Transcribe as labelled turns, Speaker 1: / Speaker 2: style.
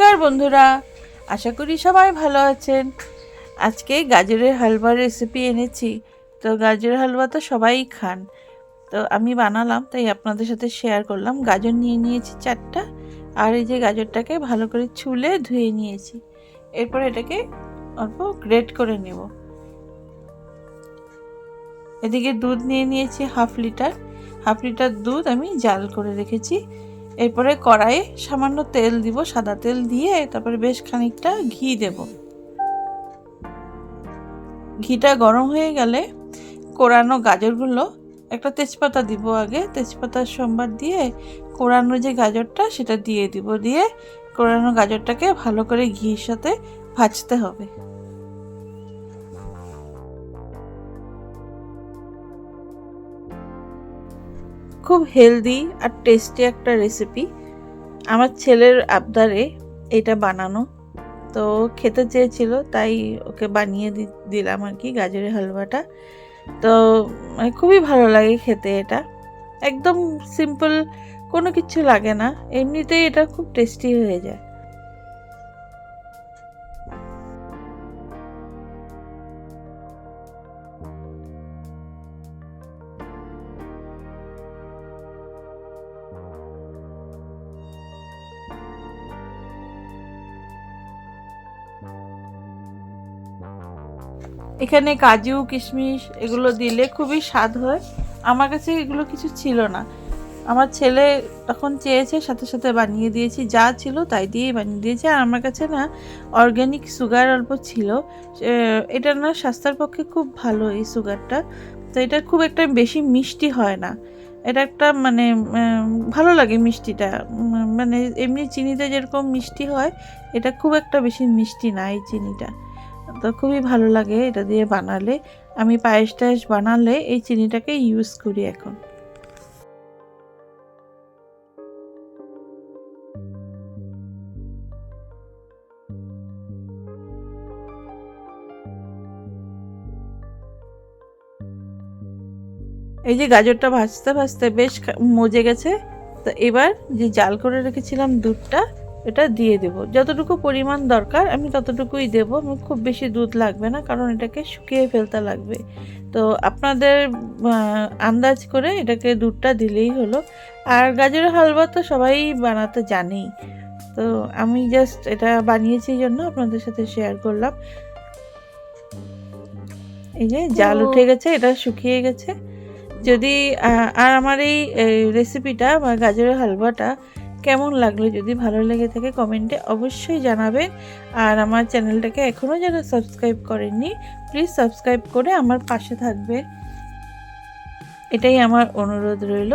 Speaker 1: নমস্কার বন্ধুরা, আশা করি সবাই ভালো আছেন। আজকে গাজরের হালুয়ার রেসিপি এনেছি। তো গাজরের হালুয়া তো সবাই খান। তো আমি বানালাম, তাই আপনাদের সাথে শেয়ার করলাম। গাজর নিয়ে নিয়েছি চারটা, আর এই যে গাজরটাকে ভালো করে ছুলে ধুয়ে নিয়েছি। এরপর এটাকে অল্প গ্রেট করে নেব। এদিকে দুধ নিয়ে নিয়েছি হাফ লিটার। হাফ লিটার দুধ আমি জাল করে রেখেছি। এরপরে কড়াইয়ে সামান্য তেল দিব, সাদা তেল দিয়ে তারপরে বেশ খানিকটা ঘি দেব। ঘিটা গরম হয়ে গেলে কোরানো গাজরগুলো, একটা তেজপাতা দিব আগে, তেজপাতার সোমবার দিয়ে কোরানো যে গাজরটা সেটা দিয়ে দিব, দিয়ে কোরানো গাজরটাকে ভালো করে ঘির সাথে ভাজতে হবে। খুব হেলদি আর টেস্টি একটা রেসিপি আমার ছেলের আবদারে এটা বানানো। তো খেতে চেয়েছিল, তাই ওকে বানিয়ে দিলাম আর কি গাজরের হালুয়াটা। তো মানে খুবই ভালো লাগে খেতে এটা। একদম সিম্পল কোনো কিছু লাগে না। এমনিতেই এটা খুব টেস্টি হয়ে যায়। এখানে কাজু, কিশমিশ এগুলো দিলে খুবই স্বাদ হয়। আমার কাছে এগুলো কিছু ছিল না। আমার ছেলে তখন চেয়েছে, সাথে সাথে বানিয়ে দিয়েছি। যা ছিল তাই দিয়েই বানিয়ে দিয়েছি। আর আমার কাছে না অর্গ্যানিক সুগার অল্প ছিল। এটা না স্বাস্থ্যের পক্ষে খুব ভালো এই সুগারটা তো এটা খুব একটা বেশি মিষ্টি হয় না। এটা একটা মানে ভালো লাগে মিষ্টিটা। মানে এমনি চিনিতে যেরকম মিষ্টি হয়, এটা খুব একটা বেশি মিষ্টি না এই চিনিটা। তো খুবই ভালো লাগে এটা দিয়ে বানালে। আমি পায়েস টায়েস বানালে এই চিনিটাকে ইউজ করি এখন। এই যে গাজরটা ভাজতে ভাজতে বেশ মজে গেছে। তো এবার যে জাল করে রেখেছিলাম দুধটা এটা দিয়ে দেব। যতটুকু পরিমাণ দরকার আমি ততটুকুই দেব। আমার খুব বেশি দুধ লাগবে না কারণ এটাকে শুকিয়ে ফেলতে লাগবে। তো আপনাদের আন্দাজ করে এটাকে দুধটা দিলেই হলো। আর গাজরের হালুয়া তো সবাই বানাতে জানেই। তো আমি জাস্ট এটা বানিয়েছি জন্য আপনাদের সাথে শেয়ার করলাম। এই যে জাল উঠে গেছে এটা শুকিয়ে গেছে। যদি আর আমার এই রেসিপিটা বা গাজরের হালুয়াটা কেমন লাগল যদি ভালো লেগে থাকে কমেন্টে অবশ্যই জানাবেন। আর আমার চ্যানেলটাকে এখনও যারা সাবস্ক্রাইব করেননি প্লিজ সাবস্ক্রাইব করে আমার পাশে থাকবে এটাই আমার অনুরোধ রইল।